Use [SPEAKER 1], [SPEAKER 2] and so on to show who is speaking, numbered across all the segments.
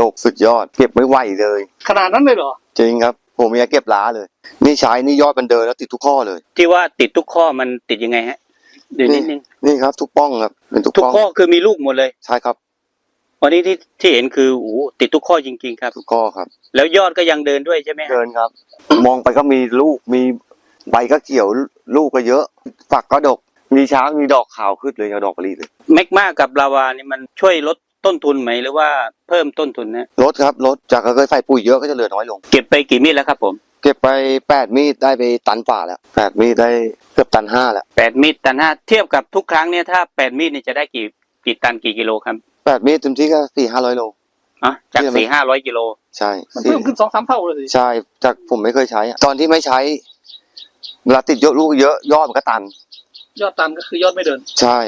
[SPEAKER 1] ดกสุดยอด เก็บไม่ไหวเลย
[SPEAKER 2] ขนาดนั้นเลยเหรอ
[SPEAKER 1] จริงครับ ผมอยากเก็บล้าเลย นี่ใช้นี่ยอดมันเดินแล้วติดทุกข้อเลย
[SPEAKER 3] ที่ว่าติดทุกข้อมันติดยังไงฮะเดี๋ยวนิดนึง
[SPEAKER 1] นี่ครับ ทุกป้องครับเป็นทุก
[SPEAKER 3] ทุก
[SPEAKER 1] ป้อง
[SPEAKER 3] ข้อคือมีลูกหมดเลย
[SPEAKER 1] ใช่ครับ
[SPEAKER 3] วันนี้ที่ที่เห็นคือโอ้โหติดทุกข้อจริง ๆ ครับ
[SPEAKER 1] ทุกข้อครับ
[SPEAKER 3] แล้วยอดก็ยังเดินด้วยใช่ไหมฮะ
[SPEAKER 1] เดินครับ มองไปก็มีลูกมีใบก็เขียวลูกก็เยอะ ฝักก็ดก มีช้างมีดอกขาวขึ้นเลยเอาดอกมะลิเลย
[SPEAKER 3] แมกมากับลาวานี่มันช่วยลด ต้นทุนไหมหรือว่าเพิ่มต้นทุนนะ
[SPEAKER 1] ลดครับลดจากเคยใส่ปุ๋ยเยอะก็จะเหลือน้อยลง
[SPEAKER 3] เก็บไปกี่มีดแล้วครับผม
[SPEAKER 1] เก็บไปแปดมีดได้ไปตันฝ่าแล้วแปดมีดได้เกือบตันห้าแล้ว
[SPEAKER 3] แปดมีดตันห้าเทียบกับทุกครั้งเนี่ยถ้าแปดมีดเนี่ยจะได้กี่กี่ตันกี่กิโลครับ
[SPEAKER 1] แปดมีดเต็มที่ก็สี่ห้าร้อยโล
[SPEAKER 3] อะจาก
[SPEAKER 1] เทียบไหม
[SPEAKER 3] สี่ห้าร้อยกิโล
[SPEAKER 1] ใช่
[SPEAKER 2] มัน
[SPEAKER 1] สี่
[SPEAKER 2] เพิ่มขึ้นสองสามเท่าเลยสิ
[SPEAKER 1] ใช่จากผมไม่เคยใช้อะตอนที่ไม่ใช้เวลาติดเยอะลูกเยอะยอดมันก็ตัน
[SPEAKER 2] ยอดตันก็คือยอดไม่เดิน
[SPEAKER 1] ใช่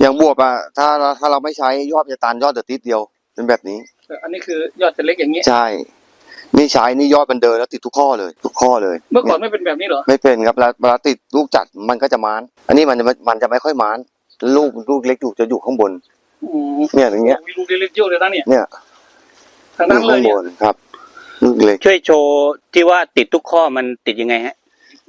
[SPEAKER 1] อย่างบวบอะถ้าเราถ้าเราไม่ใช้ยอดมันจะตันยอดเดือดติดเดียวเป็นแบบนี้
[SPEAKER 2] แต่อันนี้คือยอดจะเล็กอย่างนี้
[SPEAKER 1] ใช่ นี่ใช้นี่ยอดมันเดินแล้วติดทุกข้อเลย ทุกข้อเลย
[SPEAKER 2] เมื่อก่อนไม่เป็นแบบนี้เหรอ
[SPEAKER 1] ไม่เป็นครับเวลาเวลาติดลูกจัดมันก็จะมาน อันนี้มันจะไม่มันจะไม่ค่อยมาน ลูกลูกเล็กอยู่จะอยู่ข้างบน
[SPEAKER 2] อืม
[SPEAKER 1] เนี่ยอย่างเงี้ย
[SPEAKER 2] มีลูกเล็กๆเยอะเลยนะเนี่ย
[SPEAKER 1] เนี่ย
[SPEAKER 2] ทาง
[SPEAKER 1] อ
[SPEAKER 2] นั้น
[SPEAKER 1] ยู่
[SPEAKER 2] เล
[SPEAKER 1] ข้ายงบ
[SPEAKER 2] เนี่ย
[SPEAKER 1] นครับลูกเล็ก
[SPEAKER 3] ช่วยโชว์ที่ว่าติดทุกข้อมันติดยังไงฮะ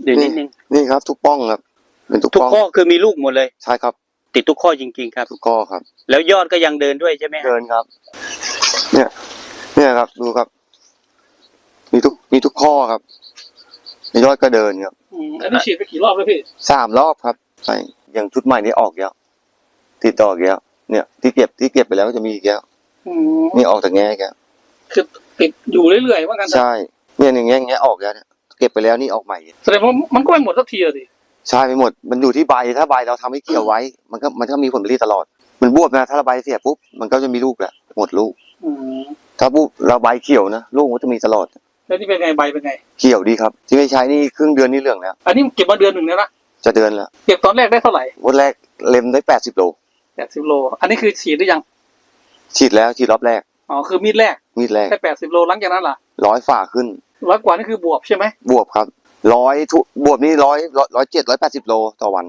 [SPEAKER 3] เดี๋ยวนิดนึง
[SPEAKER 1] นี่ครับ ทุกป้องครับ เป็นทุก
[SPEAKER 3] ทุก
[SPEAKER 1] ป้อง
[SPEAKER 3] ข้อคือมีลูกหมดเลย
[SPEAKER 1] ใช่ครับ
[SPEAKER 3] ติดทุกข้อจริง ๆ ครับ
[SPEAKER 1] ทุกข้อครับ
[SPEAKER 3] แล้วยอดก็ยังเดินด้วยใช่ไหมฮะ
[SPEAKER 1] เดินครับ เนี่ย เนี่ยครับ ดูครับ มีทุกมีทุกข้อครับยอดก็เดินครับ
[SPEAKER 2] อืมอันนี้ฉีดไปกี่รอบแล้วพี่
[SPEAKER 1] สามรอบครับใช่อย่างชุดใหม่นี้ออกแล้วติดต่ออีกแล้วเนี่ย ที่เก็บที่เก็บไปแล้วก็จะมีอีกแล้ว
[SPEAKER 2] อืม
[SPEAKER 1] นี่ออกจากแง่อีกแล้ว
[SPEAKER 2] คือติดอยู่เรื่อยๆว่ากันเถอะ
[SPEAKER 1] ใช่ เนี่ยอย่างเงี้ยอย่างเงี้ยออกแล้วเนี่ยเก็บไปแล้วนี่ออกใหม่
[SPEAKER 2] แสดงว่ามันก็ไม่หมดสักทีอะดิ
[SPEAKER 1] ใช่ไปหมด มันอยู่ที่ใบ ถ้าใบเราทำให้เขียวไว้ มันก็มันก็มีผลผลิตตลอด มันบวบนะ ถ้าเราใบเสียปุ๊บ มันก็จะมีลูกแหละ หมดลูก
[SPEAKER 2] อืม
[SPEAKER 1] ถ้าปุ๊บเราใบเขียวนะ ลูกมันก็จะมีตลอด
[SPEAKER 2] แล้วนี่เป็นไงใบเป็นไง
[SPEAKER 1] เขียวดีครับ ที่ไม่ใช้นี่ครึ่งเดือนนี่เหลืองแล้ว
[SPEAKER 2] อันนี้เก็บมาเดือนหนึ่งแล้วนะ
[SPEAKER 1] จะเดือนแล้ว
[SPEAKER 2] เก็บตอนแรกได้เท่าไหร่
[SPEAKER 1] วันแรกเล็มได้แปดสิบโล
[SPEAKER 2] แปดสิบโล อันนี้คือฉีดหรือยัง
[SPEAKER 1] ฉีดแล้วฉีดรอบแรก
[SPEAKER 2] อ๋อ คือมีดแรก
[SPEAKER 1] มีดแรก
[SPEAKER 2] แค่แปดสิบโลหลังจากนั้นล่ะ
[SPEAKER 1] ร้อยฝ่าขึ้น
[SPEAKER 2] ร้อยกว่านี่คือบวบใช่ไหม
[SPEAKER 1] บวบครับ ร้อยทุบวบนี่ร้อยร้อยเจ็ดร้อยแปดสิบโลต่อวัน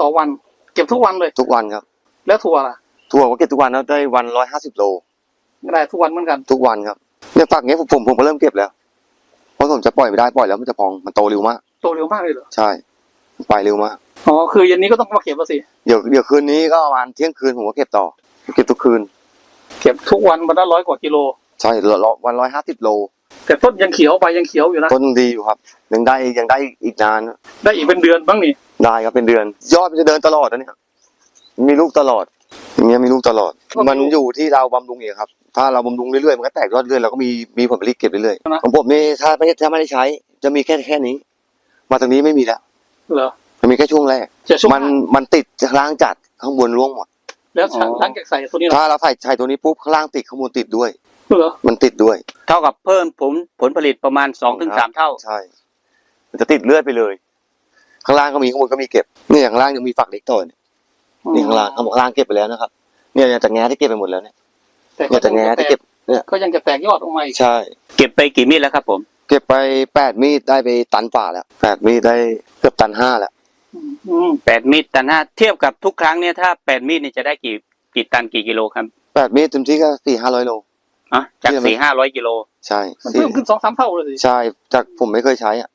[SPEAKER 2] ต่อวัน เก็บทุกวันเลย
[SPEAKER 1] ทุกวันครับ
[SPEAKER 2] แล้วถั่วล่ะ
[SPEAKER 1] ทั่วก็เก็บทุกวันแล้วได้วันร้อยห้าสิบโล
[SPEAKER 2] ไม่ได้ทุกวันเหมือนกัน
[SPEAKER 1] ทุกวันครับเนี่ยฝักเนี้ยผมผมผมก็เริ่มเก็บแล้วเพราะผมจะปล่อยไม่ได้ปล่อยแล้วมันจะพองมันโตเร็วมาก
[SPEAKER 2] โตเร็วมากเลยเหรอ
[SPEAKER 1] ใช่ไปเร็วมาก
[SPEAKER 2] อ๋อคือเย็นนี้ก็ต้องมาเก็บแล้วสิ
[SPEAKER 1] เดี๋ยวเดี๋ยวคืนนี้ก็ประมาณเที่ยงคืนผมก็เก็บต่อ เก็บทุกคืน
[SPEAKER 2] เก็บทุกวันวันละร้อยกว่ากิโล
[SPEAKER 1] ใช่ร้อยวันร้อยห้าสิบโล
[SPEAKER 2] แต่ต้นยังเขียวใบยังเขียวอยู่นะ
[SPEAKER 1] ต้นยังดีอยู่ครับยังได้ยังได้อีกนาน
[SPEAKER 2] ได้อีกเป็นเดือนบ้างนี่
[SPEAKER 1] ได้ครับเป็นเดือน ยอดมันจะเดินตลอดนะเนี่ยมีลูกตลอดอย่างเงี้ยมีลูกตลอด มันอยู่ที่เราบำรุงเองครับ ถ้าเราบำรุงเรื่อยๆมันก็แตกยอดเรื่อยเราก็มีมีผลผลิตเก็บเรื่อยๆของผมนี่ถ้าไม่ถ้าไม่ได้ใช้ จะมีแค่แค่นี้ มาตรงนี้ไม่มีแล้ว
[SPEAKER 2] เหรอ
[SPEAKER 1] มันมีแค่ช่วงแรก
[SPEAKER 2] จะช่วง
[SPEAKER 1] มันมันติดข้างล่างจัดข้างบนร่วงหมด
[SPEAKER 2] แล้วหลังจากใส่ตัวนี้เหรอ
[SPEAKER 1] ถ้าเราใส่ใส่ตัวนี้ปุ๊บข้างล่างติดข้างบนติดด้วย
[SPEAKER 2] เหรอ
[SPEAKER 1] มันติดด้วย
[SPEAKER 3] เท่ากับเพิ่มผลผลผลิตประมาณสองถึงสามเท่า
[SPEAKER 1] ใช่ มันจะติดเลือดไปเลย ข้างล่างก็มีข้างบนก็มีเก็บนี่อย่างข้างล่างยังมีฝักเล็กต่อเนี่ยนี่ข้างล่างข้างล่างเก็บไปแล้วนะครับ เนี่ยจากแง่ที่เก็บไปหมดแล้วเนี่ย
[SPEAKER 2] แต่
[SPEAKER 1] เนี่ยจากแง่ที่เก็บเนี่ย
[SPEAKER 2] ก็ยังจะแตกยอดออกมาอีก
[SPEAKER 1] ใช่
[SPEAKER 3] เก็บไปกี่มีดแล้วครับ ผม
[SPEAKER 1] เก็บไปแปดมีดได้ไปตันฝ่าแล้วแปดมีดได้เกือบตันห้าแล้ว
[SPEAKER 2] อืม
[SPEAKER 3] แปดมีดตันห้าเทียบกับทุกครั้งเนี่ยถ้าแปดมีดเนี่ยจะได้กี่กี่ตันกี่กิโลครับ
[SPEAKER 1] แปดมีดเต็มที่ก็สี่ห้าร้อยโล
[SPEAKER 3] อะจาก
[SPEAKER 1] เทียบไหม
[SPEAKER 3] สี่ห้าร้อยกิโล
[SPEAKER 1] ใช่
[SPEAKER 2] มัน
[SPEAKER 1] สี่
[SPEAKER 2] เพิ่มขึ้นสองสามเท่าเลยสิ
[SPEAKER 1] ใช่จากผมไม่เคยใช้อะ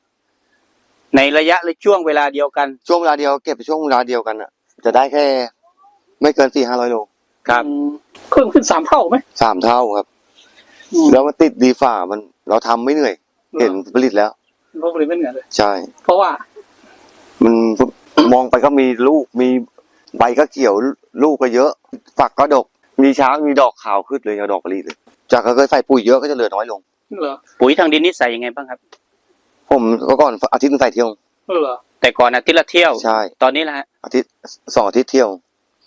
[SPEAKER 3] ในระยะหรือช่วงเวลาเดียวกัน
[SPEAKER 1] ช่วงเวลาเดียวเก็บไปช่วงเวลาเดียวกันอะจะได้แค่ ไม่เกินสี่ห้าร้อยโล
[SPEAKER 3] ครับ
[SPEAKER 2] อืมเพิ่มขึ้นสามเท่าไหม
[SPEAKER 1] สามเท่าครับ
[SPEAKER 2] อืม
[SPEAKER 1] แล้วมันติดดีฝ่ามัน เราทำไม่เหนื่อย เห็นผลผลิตแล้ว
[SPEAKER 2] ลบเลยไม่เหนื่อยเลย
[SPEAKER 1] ใช่
[SPEAKER 2] เพราะว่า
[SPEAKER 1] มันมองไปก็มีลูกมีใบก็เขียวลูกก็เยอะฝักก็ดก มีช้างมีดอกขาวขึ้นเลยเอาดอกมะลิเลย จากเคยใส่ปุ๋ยเยอะก็จะเหลือน้อยลง
[SPEAKER 2] เหรอ
[SPEAKER 3] ปุ๋ยทางดินนี่ใส่ยังไงบ้างครับ
[SPEAKER 1] ผมก็ก่อนอาทิตย์หนึงใส่เที่ยว
[SPEAKER 2] เหรอ
[SPEAKER 3] แต่ก่อนอาทิตย์ละเที่ยว
[SPEAKER 1] ใช่
[SPEAKER 3] ตอนนี้ละฮะ
[SPEAKER 1] อาทิตย์สองอาทิตย์เที่ยว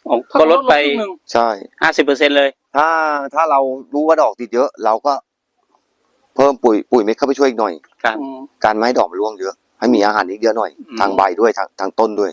[SPEAKER 3] อ๋อก็ลดไป
[SPEAKER 2] ครึ่งหนึ่ง
[SPEAKER 1] ใช่
[SPEAKER 3] ห้าสิบเปอร์เซ็นเลย
[SPEAKER 1] ถ้าถ้าเรารู้ว่าดอกติดเยอะ เราก็ เพิ่มปุ๋ยปุ๋ยเม็ดเข้าไปช่วยอีกหน่อย
[SPEAKER 3] ครับ
[SPEAKER 2] อืม
[SPEAKER 1] การไม่ให้ดอกมันร่วงเยอะ ให้มีอาหารอีกเยอะหน่อย
[SPEAKER 3] อืม
[SPEAKER 1] ทางใบด้วยทางทางต้นด้วย